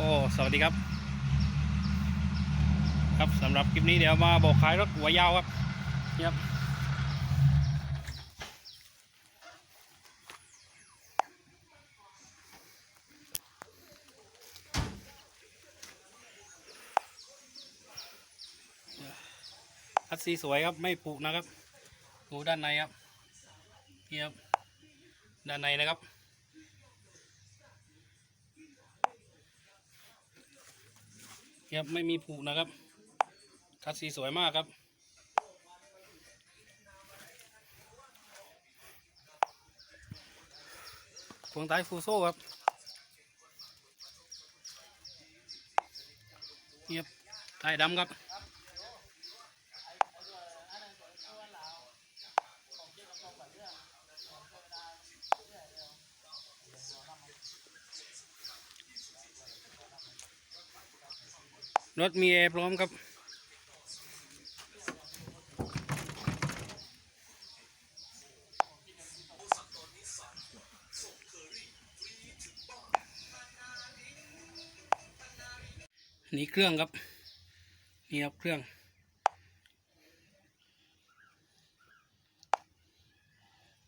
วัสดีครับ ครับสำหรับคลิปนี้เดี๋ยวมาบอกขายรถหัวยาวครับนี่ครับคัดสีสวยครับไม่ผุนะครับดูด้านในครับนี่ครับด้านในนะครับ ครับไม่มีผูนะครับ คัดสีสวยมากครับ พวงท้ายฟูโซ่ครับเงียบท้ายดำครับ รถมีแอร์พร้อมครับนี่เครื่องครับ นี่ครับเครื่อง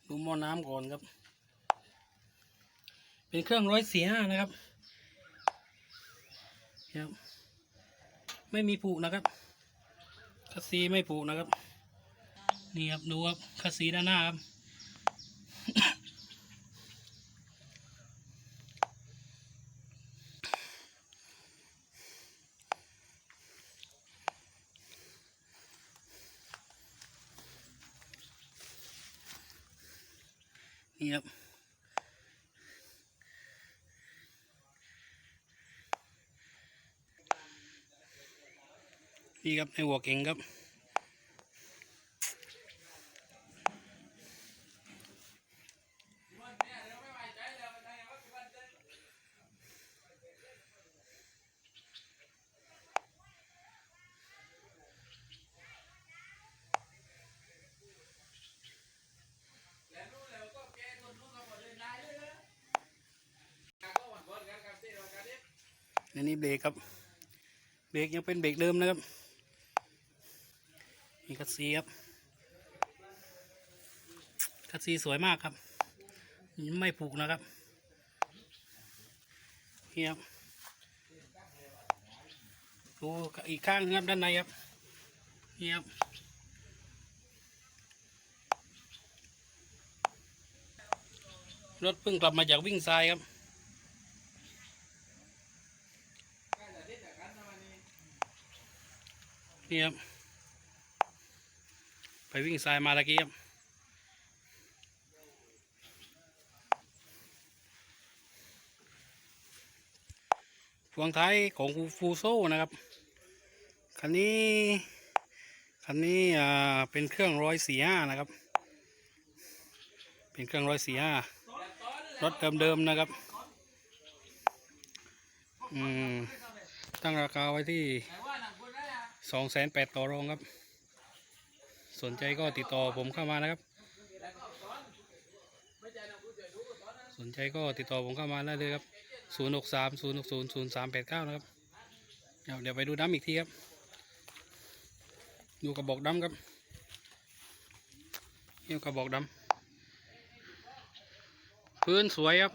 ดูหม้อน้ำก่อนครับ เป็นเครื่องร้อยสี่ห้านะครับครับ ไม่มีผูกนะครับคัสซีไม่ผูกนะครับ นี่ครับดูครับคัสซีด้านหน้าครับนี่ครับ นี่ครับในหัวเก่งครับ อันนี้เบรกครับ เบรกยังเป็นเบรกเดิมนะครับ นี่คัดซีครับคัดซีสวยมากครับไม่ผูกนะครับนี่ครับดูอีกข้างครับด้านในครับนี่ครับรถเพิ่งกลับมาจากวิ่งทรายครับนี่ครับ ไปวิ่งทรายมาตะกี้ครับพวงท้ายของฟูโซ่นะครับ คันนี้ คันนี้อ่าเป็นเครื่องร้อยสี่ห้านะครับ เป็นเครื่องร้อยสี่ห้ารถเดิมๆนะครับ อืม ตั้งราคาไว้ที่สองแสนแปดต่อรองครับ สนใจก็ติดต่อผมเข้ามานะครับ สนใจก็ติดต่อผมเข้ามาได้เลยครับ0 6 3 0 6 0 0 3 8 9นะครับ เดี๋ยวเดี๋ยวไปดูน้ำอีกทีครับ ดูกระบอกดำครับนี่กระบอกดำพื้นสวยครับ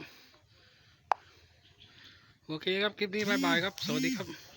โอเคครับ คลิปนี้บายบายครับ สวัสดีครับ